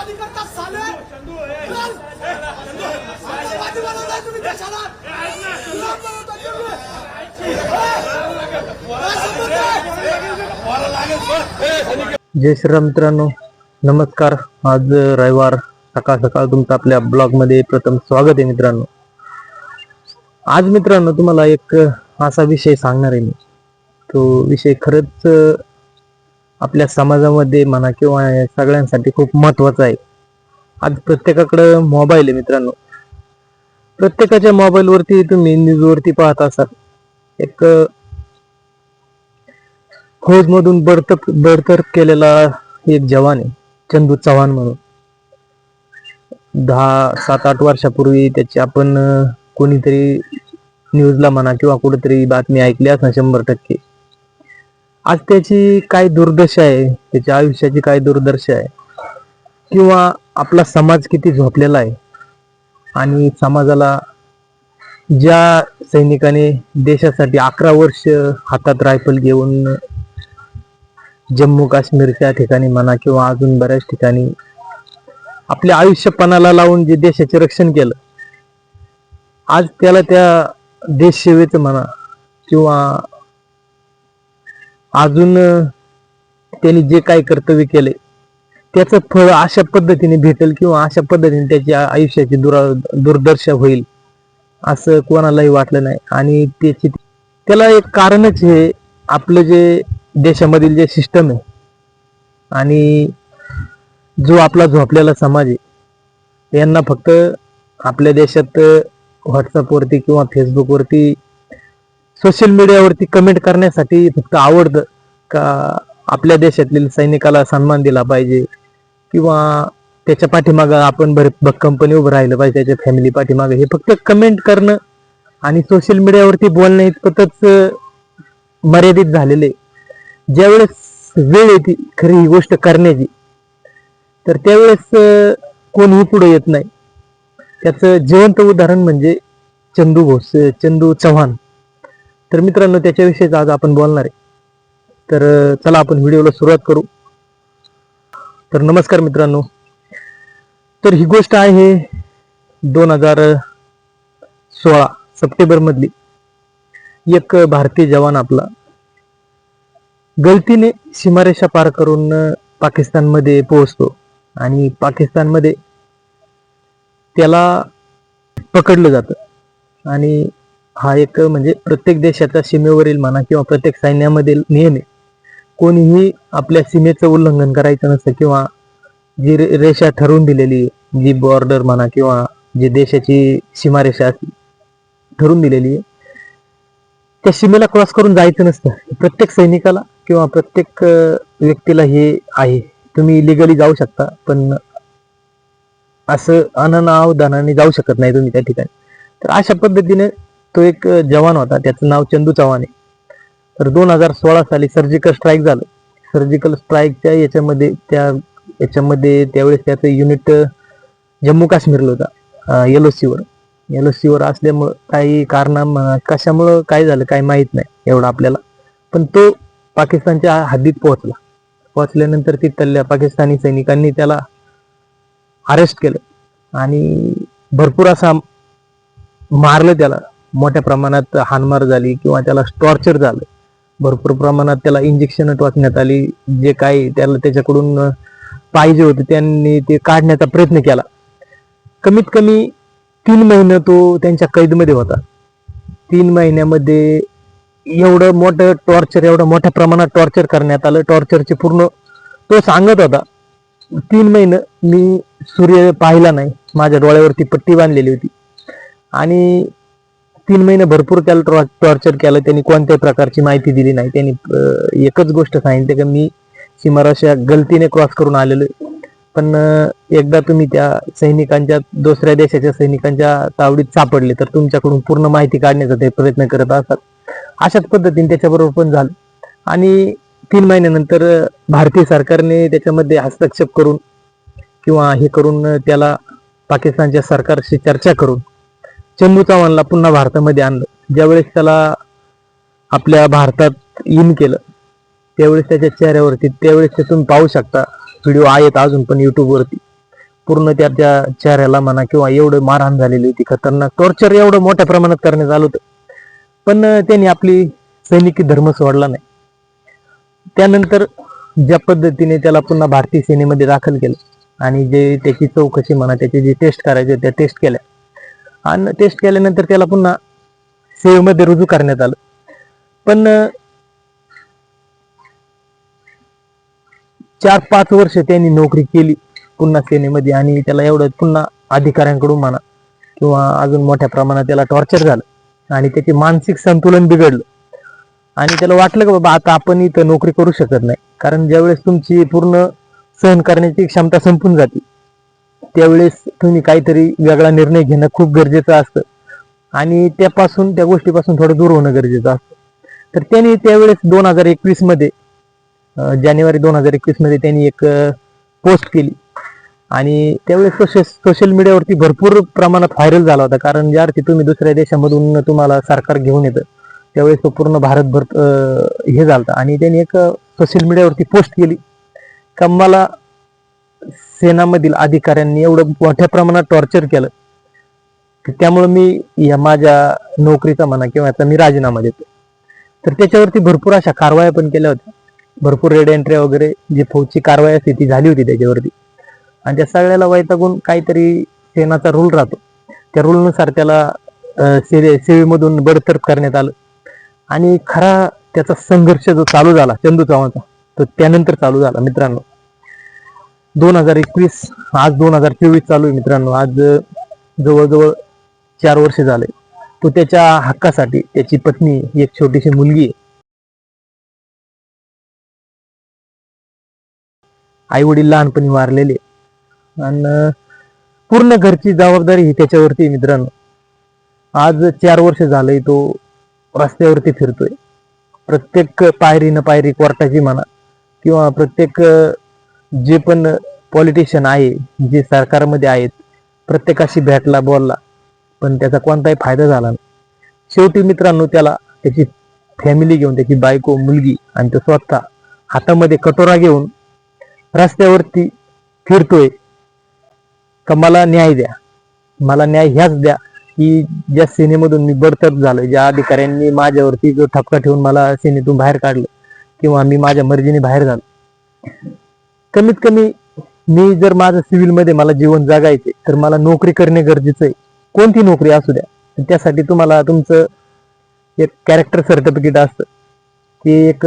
आतंकवादी करता साले. आतंकवादी तुम्ही देशाला. बनवताय तुम्ही. जय श्रीराम मित्रांनो. नमस्कार. आज रविवार सकाळ सकाळ तुमचं आपल्या ब्लॉगमध्ये प्रथम स्वागत आहे मित्रांनो. आज मित्रांनो तुम्हाला एक असा विषय सांगणार आहे मी. तो विषय खरंच आपल्या समाजामध्ये म्हणा किंवा सगळ्यांसाठी खूप महत्वाचं आहे. आज प्रत्येकाकडे मोबाईल आहे मित्रांनो. प्रत्येकाच्या मोबाईलवरती तुम्ही न्यूज वरती पाहत असाल. एक फौजमधून फौज मधून बडतर्फ केलेला एक जवान आहे चंदू चव्हाण म्हणून. दहा सात आठ वर्षापूर्वी त्याची आपण कोणीतरी न्यूजला म्हणा किंवा कुठेतरी बातमी ऐकली असणार शंभर टक्के. आज त्याची काय दुर्दशा आहे? त्याच्या आयुष्याची काय दुर्दशा आहे? किंवा आपला समाज किती झोपलेला आहे? आणि समाजाला ज्या सैनिकाने देशासाठी अकरा वर्ष हातात रायफल घेऊन जम्मू काश्मीरच्या ठिकाणी म्हणा किंवा अजून बऱ्याच ठिकाणी आपल्या आयुष्यपणाला लावून जे देशाचे रक्षण केलं आज त्याला त्या देश सेवेचं म्हणा किंवा अजून त्यांनी जे काही कर्तव्य केले त्याचं फळ अशा पद्धतीने भेटेल किंवा अशा पद्धतीने त्याच्या आयुष्याची दुरा दुर्दशा होईल असं कोणालाही वाटलं नाही. आणि त्याची त्याला एक कारणच हे आपलं जे देशामधील जे सिस्टम आहे आणि जो आपला झोपलेला समाज आहे यांना फक्त आपल्या देशात व्हॉट्सअपवरती किंवा फेसबुकवरती सोशल मीडियावरती कमेंट करण्यासाठी फक्त आवडतं का आपल्या देशातील सैनिकाला सन्मान दिला पाहिजे? किंवा त्याच्या पाठीमागं आपण भर भक्कमपणे उभं राहिलं पाहिजे त्याच्या फॅमिली पाठीमागं. हे फक्त कमेंट करणं आणि सोशल मीडियावरती बोलणं इतपतच मर्यादित झालेले आहे. ज्यावेळेस वेळ येते खरी ही गोष्ट करण्याची तर त्यावेळेस कोणीही पुढे येत नाही. त्याचं जिवंत उदाहरण म्हणजे चंदू घोष चंदू चव्हाण. तर मित्रांनो त्याच्याविषयीच आज आपण बोलणार आहे. तर चला आपण व्हिडिओला सुरुवात करू. तर नमस्कार मित्रांनो. तर ही गोष्ट आहे दोन हजार सोळा सप्टेंबर मधली एक भारतीय जवान आपला. गलतीने सीमारेषा पार करून पाकिस्तानमध्ये पोहोचतो. आणि पाकिस्तानमध्ये त्याला पकडलं जातं. आणि हा एक म्हणजे प्रत्येक देशाच्या सीमेवरील म्हणा किंवा प्रत्येक सैन्यामधील नियम आहे कोणीही आपल्या सीमेचं उल्लंघन करायचं नसतं किंवा जी रेषा ठरवून दिलेली आहे, जी बॉर्डर म्हणा किंवा जी देशाची सीमारेषा असते ठरवून दिलेली आहे त्या सीमेला क्रॉस करून जायचं नसतं. प्रत्येक सैनिकाला किंवा प्रत्येक व्यक्तीला हे आहे. तुम्ही लिगली जाऊ शकता पण असं अननावधानाने जाऊ शकत नाही तुम्ही त्या ठिकाणी. तर अशा पद्धतीने तो एक जवान होता. त्याचं नाव चंदू चव्हाण आहे. तर दोन हजार सोळा साली सर्जिकल स्ट्राईक झालं. सर्जिकल स्ट्राईकच्या याच्यामध्ये त्या याच्यामध्ये त्यावेळेस त्याचं युनिट जम्मू काश्मीरला होता येलो सीवर येलो सीवर असल्यामुळं काही कारणामुळं कशामुळं काय झालं काही माहीत नाही एवढं आपल्याला. पण तो पाकिस्तानच्या हद्दीत पोहोचला. पोहोचल्यानंतर तिथल्या पाकिस्तानी सैनिकांनी त्याला अरेस्ट केलं. आणि भरपूर असा मारलं त्याला. मोठ्या प्रमाणात हानमार झाली किंवा त्याला टॉर्चर झालं. भरपूर प्रमाणात त्याला इंजेक्शन टोचण्यात आली. जे काही त्याला त्याच्याकडून पाहिजे होते त्यांनी ते काढण्याचा प्रयत्न केला. कमीत कमी तीन महिने तो त्यांच्या कैदमध्ये होता. तीन महिन्यामध्ये एवढं मोठं टॉर्चर एवढं मोठ्या प्रमाणात टॉर्चर करण्यात आलं. टॉर्चरचे पूर्ण तो सांगत होता तीन महिने मी सूर्य पाहिला नाही. माझ्या डोळ्यावरती पट्टी बांधलेली होती. आणि तीन महिने भरपूर त्याला टॉर्चर केलं. त्यांनी कोणत्याही प्रकारची माहिती दिली नाही. त्यांनी एकच गोष्ट सांगितली की मी सीमारेषा गलतीने क्रॉस करून आलेलो पण एकदा तुम्ही त्या सैनिकांच्या दुसऱ्या देशाच्या सैनिकांच्या तावडीत सापडले तर तुमच्याकडून पूर्ण माहिती काढण्याचा ते प्रयत्न करत असतात. अशाच पद्धतीने त्याच्याबरोबर पण झालं. आणि तीन महिन्यानंतर भारतीय सरकारने त्याच्यामध्ये हस्तक्षेप करून किंवा हे करून त्याला पाकिस्तानच्या सरकारशी चर्चा करून चंदू चव्हाणला पुन्हा भारतामध्ये आणलं. ज्यावेळेस त्याला आपल्या भारतात इन केलं त्यावेळेस त्याच्या चेहऱ्यावरती त्यावेळेस ते तुम्ही पाहू शकता. व्हिडिओ आहेत अजून पण युट्यूबवरती वरती. पूर्ण त्याच्या चेहऱ्याला म्हणा किंवा एवढं मारहाण झालेली होती खतरनाक. टॉर्चर एवढं मोठ्या प्रमाणात करण्यात आलं होतं. पण त्यांनी आपली सैनिकी धर्म सोडला नाही. त्यानंतर ज्या पद्धतीने त्याला पुन्हा भारतीय सेनेमध्ये दाखल केलं आणि जे त्याची चौकशी म्हणा त्याची जी टेस्ट करायची त्या टेस्ट केल्या. आणि टेस्ट केल्यानंतर त्याला पुन्हा सेवेमध्ये रुजू करण्यात आलं. पण चार पाच वर्ष त्यांनी नोकरी केली. पुन्हा सेनेमध्ये आणि त्याला एवढं पुन्हा अधिकाऱ्यांकडून म्हणा किंवा अजून मोठ्या प्रमाणात त्याला टॉर्चर झालं. आणि त्याचे मानसिक संतुलन बिघडलं. आणि त्याला वाटलं की बाबा आता आपण इथं नोकरी करू शकत नाही. कारण ज्यावेळेस तुमची पूर्ण सहन करण्याची क्षमता संपून जाते त्यावेळेस तुम्ही काहीतरी वेगळा निर्णय घेणं खूप गरजेचं असतं. आणि त्यापासून त्या गोष्टीपासून थोडं दूर होणं गरजेचं असतं. तर त्यांनी त्यावेळेस दोन हजार एकवीसमध्ये जानेवारी दोन हजार एकवीसमध्ये त्यांनी एक पोस्ट केली. आणि त्यावेळेस सोशल सोशल मीडियावरती भरपूर प्रमाणात व्हायरल झाला होता. कारण ज्या अर्थी तुम्ही दुसऱ्या देशामधून तुम्हाला सरकार घेऊन येतं त्यावेळेस तो पूर्ण भारतभर हे झालता. आणि त्यांनी एक सोशल मीडियावरती पोस्ट केली. का मला सेनामधील अधिकाऱ्यांनी एवढं मोठ्या प्रमाणात टॉर्चर केलं. की त्यामुळे मी या माझ्या नोकरीचा म्हणा किंवा याचा मी राजीनामा देतो तर त्याच्यावरती भरपूर अशा कारवाया पण केल्या होत्या. भरपूर रेड एंट्री वगैरे जी फौजची कारवाई असते ती झाली होती त्याच्यावरती. आणि त्या सगळ्याला वैतागून काहीतरी सेनाचा रूल राहतो. त्या रूलनुसार त्याला सेवे सेवेमधून बडतर्फ करण्यात आलं. आणि खरा त्याचा संघर्ष जो चालू झाला चंदू चव्हाणचा तो त्यानंतर चालू झाला मित्रांनो. दोन हजार एकवीस आज दोन हजार चोवीस चालू आहे मित्रांनो. आज जवळजवळ चार वर्ष झाले. तो त्याच्या हक्कासाठी त्याची पत्नी एक छोटीशी मुलगी आई वडील लहानपणी वारलेले आणि पूर्ण घरची जबाबदारी ही त्याच्यावरती मित्रांनो. आज चार वर्ष झालंय तो रस्त्यावरती फिरतोय. प्रत्येक पायरी न पायरी कोर्टाची म्हणा किंवा प्रत्येक जे पण पॉलिटिशियन आहे जे सरकारमध्ये आहेत प्रत्येकाशी भेटला बोलला पण त्याचा कोणताही फायदा झाला नाही. शेवटी मित्रांनो त्याला त्याची फॅमिली घेऊन त्याची बायको मुलगी आणि तो स्वतः हातामध्ये कटोरा घेऊन रस्त्यावरती फिरतोय. का मला न्याय द्या. मला न्याय ह्याच द्या की ज्या सेनेमधून मी बडतर्फ झालोय ज्या अधिकाऱ्यांनी माझ्यावरती जो ठपका ठेवून मला सेनेतून बाहेर काढलं किंवा मी माझ्या मर्जीने बाहेर झालो. कमीत कमी मी जर माझं सिव्हिलमध्ये मला जीवन जगायचे तर मला नोकरी करणे गरजेचं आहे. कोणती नोकरी असू द्या. त्यासाठी तुम्हाला तुमचं एक कॅरेक्टर सर्टिफिकेट असतं. ते एक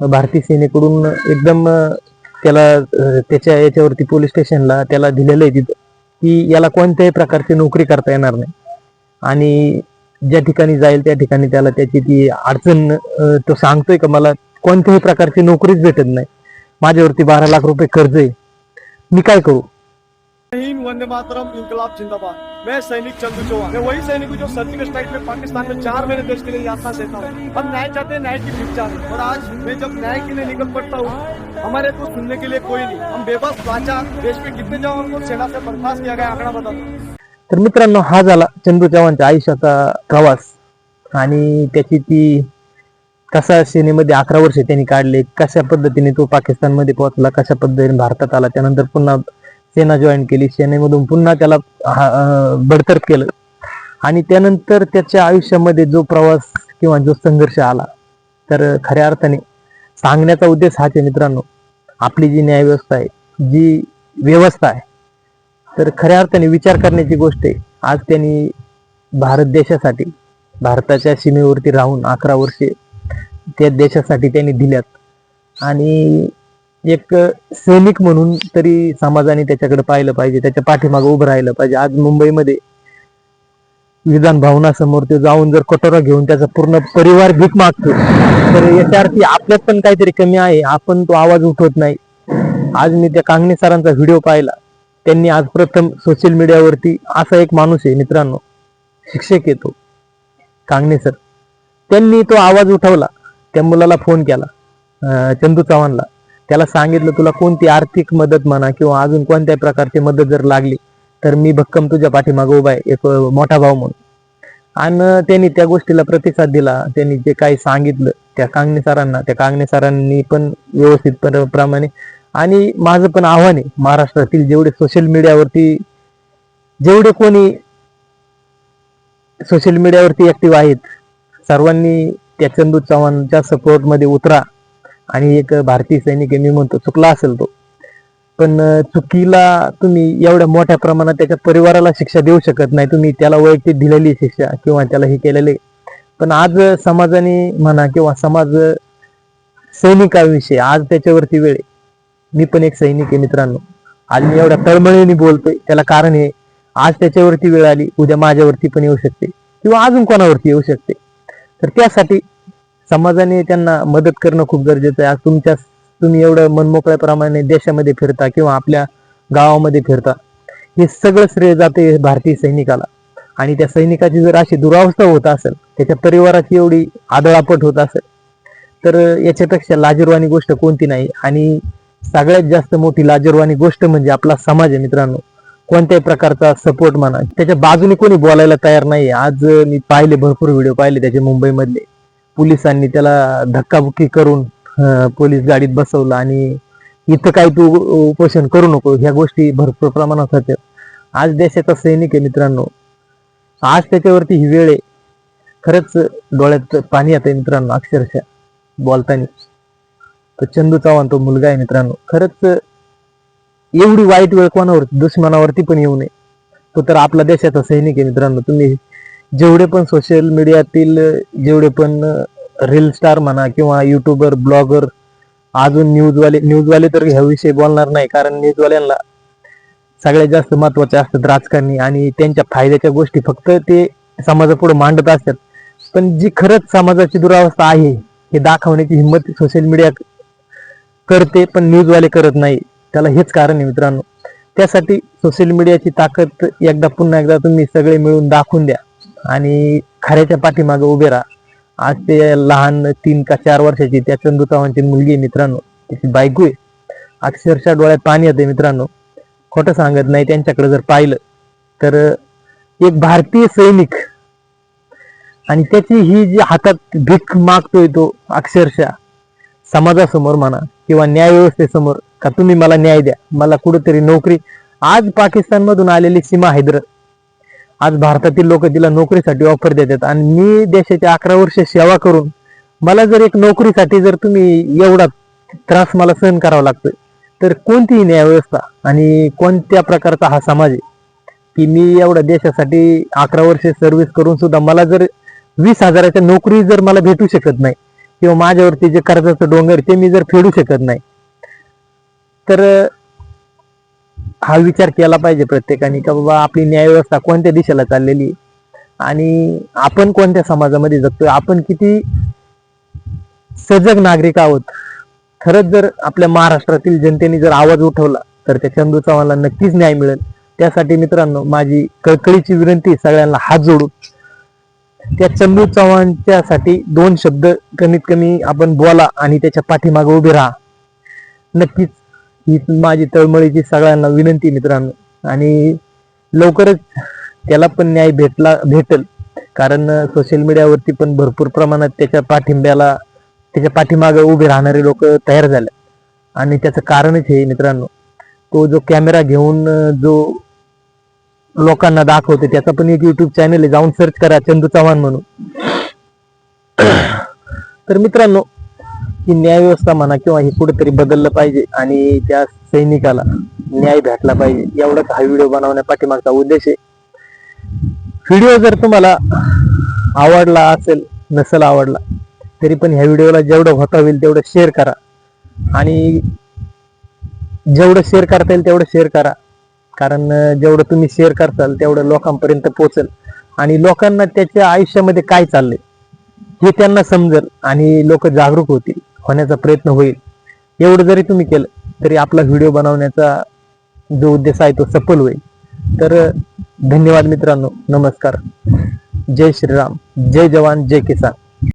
भारतीय सेनेकडून एकदम त्याला त्याच्या याच्यावरती पोलीस स्टेशनला त्याला दिलेलं आहे तिथं. की याला कोणत्याही प्रकारची नोकरी करता येणार नाही. आणि ज्या ठिकाणी जाईल त्या ठिकाणी त्याला त्याची ती अडचण तो सांगतोय का मला कोणत्याही प्रकारची नोकरीच भेटत नाही. माझ्यावरती बारा लाख रुपये कर्ज आहे. मी काय करू? वंदे मातरम इनकलाब जिंदाबाद. मैं सैनिक चंदू चौहान. मैं वही सैनिक हूँ जो सर्जिकल स्ट्राइक में पाकिस्तान में चार महीने देश के लिए यात्रा देता हूँ। हम न्याय चाहते हैं न्याय की भीख चाहते हैं। और आज मैं जब न्याय के लिए निकल पड़ता हूँ हमारे को सुनने के लिए कोई नहीं। हम बेबस लाचार देश में कितने जवानों को सेना से बर्खास्त किया गया आंकड़ा बता तर मित्रांनो हा झाला चंदू चव्हाणच्या आयुष्याचा प्रवास. आणि त्याची ती कसा सेनेमध्ये अकरा वर्ष त्यांनी काढले कशा पद्धतीने तो पाकिस्तानमध्ये पोहोचला कशा पद्धतीने भारतात आला त्यानंतर पुन्हा सेना जॉईन केली सेनेमधून पुन्हा त्याला हा- बडतर्फ केलं. आणि त्यानंतर त्याच्या आयुष्यामध्ये जो प्रवास किंवा जो संघर्ष आला तर खऱ्या अर्थाने सांगण्याचा उद्देश हाच आहे मित्रांनो. आपली जी न्यायव्यवस्था आहे जी व्यवस्था आहे तर खऱ्या अर्थाने विचार करण्याची गोष्ट आहे. आज त्यांनी भारत देशासाठी भारताच्या सीमेवरती राहून अकरा वर्षे त्या देशासाठी त्यांनी दिल्यात. आणि एक सैनिक म्हणून तरी समाजाने त्याच्याकडे पाहिलं पाहिजे त्याच्या पाठीमागे उभं राहिलं पाहिजे. आज मुंबईमध्ये विधान भवनासमोर ते जाऊन जर कटोरा घेऊन त्याचा पूर्ण परिवार भीक मागतो तर याच्या अर्थी आपल्यात पण काहीतरी कमी आहे. आपण तो आवाज उठवत नाही. आज मी त्या कांगणे सरांचा व्हिडिओ पाहिला. त्यांनी आज प्रथम सोशल मीडियावरती असा एक माणूस आहे मित्रांनो शिक्षक येतो कांगणे सर. त्यांनी तो आवाज उठवला. त्या मुलाला फोन केला. चंदू चव्हाणला. त्याला सांगितलं तुला कोणती आर्थिक मदत म्हणा किंवा अजून कोणत्याही प्रकारची मदत जर लागली तर मी भक्कम तुझ्या पाठीमागे उभा आहे एक मोठा भाऊ म्हणून. आणि त्यांनी त्या गोष्टीला प्रतिसाद दिला. त्यांनी जे काही सांगितलं त्या कांगणे सरांना त्या कांगणे सरांनी पण व्यवस्थित प्रमाणे. आणि माझं पण आव्हान आहे महाराष्ट्रातील जेवढे सोशल मीडियावरती जेवढे कोणी सोशल मीडियावरती ऍक्टिव्ह आहेत सर्वांनी त्या चंदू चव्हाणच्या सपोर्टमध्ये उतरा आणि एक भारतीय सैनिक मी म्हणतो चुकला असेल तो. पण चुकीला तुम्ही एवढ्या मोठ्या प्रमाणात त्याच्या परिवाराला शिक्षा देऊ शकत नाही. तुम्ही त्याला वैयक्तिक दिलेली शिक्षा किंवा त्याला हे केलेले. पण आज समाजाने म्हणा किंवा समाज सैनिकाविषयी आज त्याच्यावरती वेळ आहे. मी पण एक सैनिक आहे मित्रांनो. आज मी एवढ्या तळमळीने बोलतोय. त्याला कारण आहे आज त्याच्यावरती वेळ आली उद्या माझ्यावरती पण येऊ शकते. किंवा अजून कोणावरती येऊ शकते. तर त्यासाठी समाजाने त्यांना मदत करणं खूप गरजेचं आहे. आज तुमच्या तुम्ही एवढं मनमोकळ्याप्रमाणे देशामध्ये फिरता किंवा आपल्या गावामध्ये फिरता हे सगळं श्रेय जाते भारतीय सैनिकाला. आणि त्या सैनिकाची जर अशी दुरावस्था होत असेल त्याच्या परिवाराची एवढी आदळापट होत असेल तर याच्यापेक्षा लाजीरवाणी गोष्ट कोणती नाही. आणि सगळ्यात जास्त मोठी लाजीरवाणी गोष्ट म्हणजे आपला समाज आहे मित्रांनो. कोणत्याही प्रकारचा सपोर्ट म्हणा. त्याच्या बाजूने कोणी बोलायला तयार नाही आज मी पाहिले भरपूर व्हिडिओ पाहिले त्याचे मुंबईमधले. पोलिसांनी त्याला धक्काबुक्की करून पोलीस गाडीत बसवलं आणि इथं काही तू उपोषण करू नको ह्या गोष्टी भरपूर प्रमाणात होत्या. आज देशाचा सैनिक आहे मित्रांनो. आज त्याच्यावरती ही वेळ आहे. खरंच डोळ्यात पाणी आता मित्रांनो अक्षरशः. बोलताना. तो चंदू चव्हाण तो मुलगा आहे मित्रांनो. खरंच एवढी वाईट वेळ कोणावरती दुश्मनावरती पण येऊ नये. तो तर आपला देशाचा सैनिक आहे मित्रांनो. तुम्ही जेवढे पण सोशल मीडियातील जेवढे पण रील स्टार म्हणा किंवा युट्यूबर ब्लॉगर अजून न्यूजवाले न्यूजवाले तर ह्याविषयी बोलणार नाही. कारण न्यूजवाल्यांना सगळ्यात जास्त महत्त्वाचे असतात राजकारणी आणि त्यांच्या फायद्याच्या गोष्टी फक्त ते समाजापुढे मांडत असतात. पण जी खरंच समाजाची दुरावस्था आहे हे दाखवण्याची हिंमत सोशल मीडिया करते पण न्यूजवाले करत नाही. त्याला हेच कारण आहे मित्रांनो. त्यासाठी सोशल मीडियाची ताकद एकदा पुन्हा एकदा तुम्ही सगळे मिळून दाखवून द्या. आणि खऱ्याच्या पाठीमागे उभे राहा. आज ते लहान तीन का चार वर्षाची त्या चंदू चव्हाणची मुलगी आहे मित्रांनो. त्याची बायको आहे. अक्षरशः डोळ्यात पाणी येते मित्रांनो. खोटं सांगत नाही त्यांच्याकडे जर पाहिलं तर एक भारतीय सैनिक आणि त्याची ही जी हातात भीक मागतोय तो अक्षरशः. समाजासमोर म्हणा किंवा न्याय व्यवस्थेसमोर का तुम्ही मला न्याय द्या मला कुठेतरी नोकरी. आज पाकिस्तान मधून आलेली सीमा हैदर. आज भारतातील लोक तिला नोकरीसाठी ऑफर देतात आणि मी देशाची अकरा वर्ष सेवा करून मला जर एक नोकरीसाठी जर तुम्ही एवढा त्रास मला सहन करावा लागतोय तर कोणतीही न्याय व्यवस्था आणि कोणत्या प्रकारचा हा समाज आहे की मी एवढ्या देशासाठी अकरा वर्ष सर्व्हिस करून सुद्धा मला जर वीस हजाराच्या नोकरी जर मला भेटू शकत नाही किंवा माझ्यावरती जे कर्जाचं डोंगर ते मी जर फेडू शकत नाही तर हा विचार केला पाहिजे प्रत्येकाने का बाबा आपली न्याय व्यवस्था कोणत्या दिशेला चाललेली आहे? आणि आपण कोणत्या समाजामध्ये जगतोय? आपण किती सजग नागरिक आहोत? खरंच जर आपल्या महाराष्ट्रातील जनतेने जर आवाज उठवला तर त्या चंदू चव्हाणला नक्कीच न्याय मिळेल. त्यासाठी मित्रांनो माझी कळकळीची विनंती सगळ्यांना हात जोडून. त्या चंदू चव्हाणच्यासाठी दोन शब्द कमीत कमी आपण बोला आणि त्याच्या पाठीमागे उभे राहा. नक्कीच ही माझी तळमळीची सगळ्यांना विनंती मित्रांनो. आणि लवकरच त्याला पण न्याय भेटला भेटल. कारण सोशल मीडियावरती पण भरपूर प्रमाणात त्याच्या पाठिंब्याला त्याच्या पाठीमागे उभे राहणारे लोक तयार झाले. आणि त्याचं कारणच हे मित्रांनो. तो जो कॅमेरा घेऊन जो लोकांना दाखवते. त्याचा पण एक युट्यूब चॅनल आहे. जाऊन सर्च करा चंदू चव्हाण म्हणून. तर मित्रांनो ही न्याय व्यवस्था म्हणा किंवा हे कुठेतरी बदललं पाहिजे आणि त्या सैनिकाला न्याय भेटला पाहिजे. एवढाच हा व्हिडिओ बनवण्या पाठीमागचा उद्देश आहे. व्हिडिओ जर तुम्हाला आवडला असेल नसेल आवडला तरी पण ह्या व्हिडिओला जेवढं होता होईल तेवढं शेअर करा. आणि जेवढं शेअर करता येईल तेवढं शेअर करा. कारण जेवढं तुम्ही शेअर करताल तेवढं लोकांपर्यंत पोहोचेल. आणि लोकांना त्याच्या आयुष्यामध्ये काय चाललंय हे त्यांना समजेल आणि लोक जागरूक होतील होण्याचा प्रयत्न होईल. एवढं जरी तुम्ही केलं तरी आपला व्हिडिओ बनवण्याचा जो उद्देश आहे तो सफल होईल. तर धन्यवाद मित्रांनो. नमस्कार. जय श्रीराम. जय जवान जय किसान.